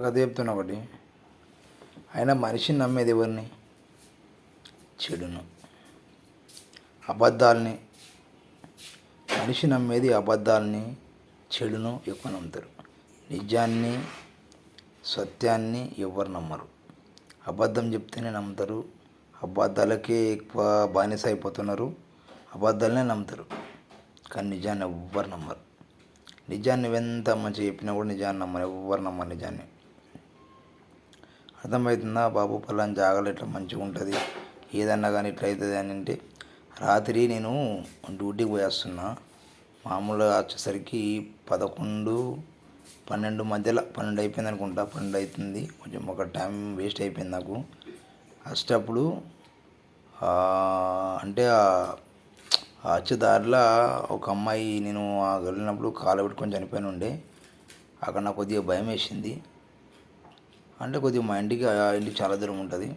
కథ చెప్తున్నా ఒకటి. ఆయన మనిషిని నమ్మేది ఎవరిని? చెడును. అబద్ధాలని. మనిషి నమ్మేది అబద్ధాలని చెడును ఎక్కువ నమ్ముతారు. నిజాన్ని సత్యాన్ని ఎవరు నమ్మరు? అబద్ధం చెప్తేనే నమ్ముతారు. అబద్ధాలకే ఎక్కువ బానిస అయిపోతున్నారు. అబద్ధాలనే నమ్ముతారు. కానీ నిజాన్ని ఎవ్వరు నమ్మరు. నిజాన్ని ఎంత మంచిగా చెప్పినా కూడా నిజాన్ని నమ్మరు. ఎవ్వరు నమ్మరు నిజాన్ని. అర్థమవుతుందా? బాబు పలానా జాగాలో ఇట్లా మంచిగా ఉంటుంది? ఏదన్నా కానీ ఇట్లా అవుతుంది అని అంటే రాత్రి నేను డ్యూటీకి పోయేస్తున్నా. మామూలుగా వచ్చేసరికి పదకొండు పన్నెండు మధ్యలో పన్నెండు అయిపోయింది అనుకుంటా. పన్నెండు అవుతుంది. కొంచెం ఒక టైం వేస్ట్ అయిపోయింది నాకు. వచ్చేటప్పుడు అంటే వచ్చే దారిలో ఒక అమ్మాయి నేను ఆ వెళ్ళినప్పుడు కాలు పెట్టుకొని చనిపోయిన ఉండే. అక్కడ నాకు కొద్దిగా భయం వేసింది. అంటే కొద్దిగా మా ఇంటికి ఇంటికి చాలా దూరం ఉంటుంది.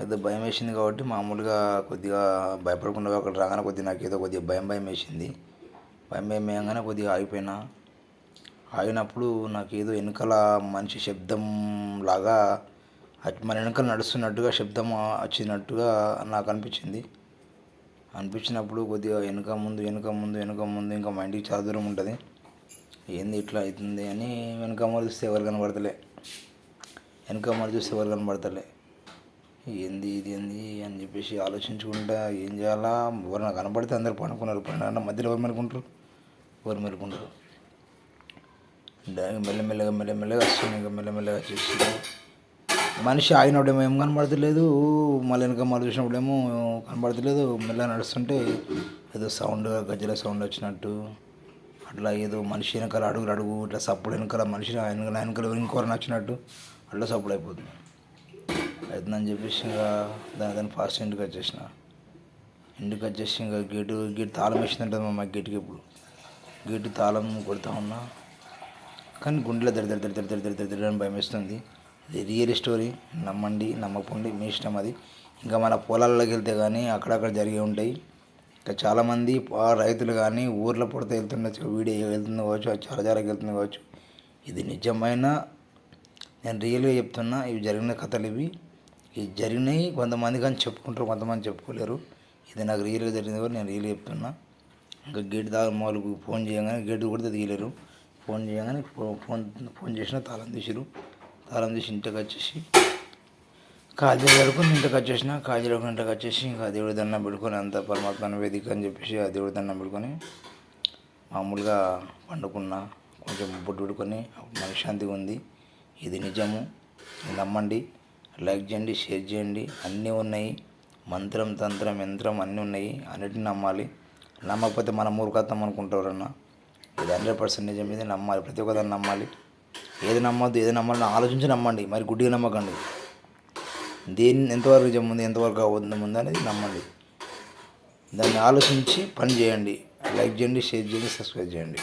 అయితే భయం వేసింది కాబట్టి మామూలుగా కొద్దిగా భయపడకుండా అక్కడ రాగానే కొద్దిగా నాకు ఏదో కొద్దిగా భయం భయం వేసింది. భయం భయం వేయగానే కొద్దిగా ఆగిపోయినా. ఆగినప్పుడు నాకు ఏదో వెనకాల మనిషి శబ్దం లాగా మన వెనకాల నడుస్తున్నట్టుగా శబ్దం వచ్చినట్టుగా నాకు అనిపించింది. అనిపించినప్పుడు కొద్దిగా వెనుక ముందు వెనుక ముందు వెనుక ముందు ఇంకా మా ఇంటికి చాలా దూరం ఉంటుంది. ఏంది ఇట్లా అవుతుంది అని వెనక మరి ఎవరు కనబడతలే. వెనక మరి చూస్తే ఎవరు కనబడతలే. ఏంది ఇది ఏంది అని చెప్పేసి ఆలోచించుకుంటా ఏం చేయాలా? ఎవరైనా కనబడితే అందరు పడుకున్నారు. పడిన మధ్యలో ఎవరు మెలుకుంటారు? ఎవరు మెలుకుంటారు? దానికి మెల్లమెల్లగా మెల్లమెల్లగా వస్తుంది ఇంకా మెల్లమెల్లగా వచ్చేసి మనిషి ఆగినప్పుడేమో ఏం కనబడతలేదు. మళ్ళీ వెనక మళ్ళీ చూసినప్పుడేమో కనబడతలేదు. మెల్లగా నడుస్తుంటే ఏదో సౌండ్ గజ్జల సౌండ్ వచ్చినట్టు. అట్లా ఏదో మనిషి వెనకాల అడుగులు అడుగు ఇట్లా సప్పుడు వెనకాల మనిషి వెనకాల వెనకాల ఇంకోరని వచ్చినట్టు అట్లా సప్లై అయిపోతుంది. అవుతుందని చెప్పేసి ఇంకా దానికని ఫాస్ట్ ఇంటికి వచ్చేసిన కట్ చేసి ఇంకా గేటు గేట్ తాళం వేసింది ఉంటుంది మా గేట్కి ఇప్పుడు. గేటు తాళం కొడుతూ ఉన్నా. కానీ గుండెలో దరి దరి దరి దరి దరి దరి అని భయం వేస్తుంది. ఇది రియల్ స్టోరీ. నమ్మండి నమ్మకండి మీ ఇష్టం అది. ఇంకా మన పొలాల్లోకి వెళ్తే కానీ అక్కడక్కడ జరిగి ఉంటాయి. ఇంకా చాలామంది రైతులు కానీ ఊర్లో పుడితే వెళ్తుండొచ్చు వీడియో వెళ్తుంది కావచ్చు చాలా జాగ్రత్తకి వెళ్తుంది కావచ్చు. ఇది నిజమైన నేను రియల్గా చెప్తున్నా ఇవి జరిగిన కథలు ఇవి. ఇవి జరిగినాయి కొంతమంది కానీ చెప్పుకుంటారు కొంతమంది చెప్పుకోలేరు. ఇది నాకు రియల్గా జరిగింది కూడా నేను రియల్గా చెప్తున్నా. ఇంకా గేట్ దాకా మామూలుగా ఫోన్ చేయగానే గేట్ కూడా తీయలేరు ఫోన్ చేయగానే ఫో- ఫోన్ ఫోన్ చేసిన తాళం తీసిరు. తాళం తీసి ఇంటికి వచ్చేసి కాజీ కడుకొని ఇంటికి వచ్చేసిన. కాజీ కడుకొని ఇంటికి వచ్చేసి ఇంకా దేవుడి దండం పెట్టుకొని అంత పరమాత్మ వేదిక అని చెప్పేసి ఆ దేవుడి దండం పెట్టుకొని మామూలుగా పండుకున్నా. కొంచెం బొట్టు పెట్టుకొని మనశ్శాంతిగా ఉంది. ఇది నిజము. నమ్మండి లైక్ చేయండి షేర్ చేయండి. అన్నీ ఉన్నాయి. మంత్రం తంత్రం యంత్రం అన్నీ ఉన్నాయి. అన్నిటిని నమ్మాలి. నమ్మకపోతే మన మూర్ఖత్వం అనుకుంటారన్న ఇది హండ్రెడ్ పర్సెంట్ నిజం. ఇది నమ్మాలి. ప్రతి ఒక్కదాన్ని నమ్మాలి. ఏది నమ్మద్దు ఏది నమ్మాలని ఆలోచించి నమ్మండి. మరి గుడ్డిగా నమ్మకండి. దేని ఎంతవరకు నిజం ఉంది ఎంతవరకు అబద్ధం ఉంది అనేది నమ్మండి. దాన్ని ఆలోచించి పని చేయండి. లైక్ చేయండి షేర్ చేయండి సబ్స్క్రైబ్ చేయండి.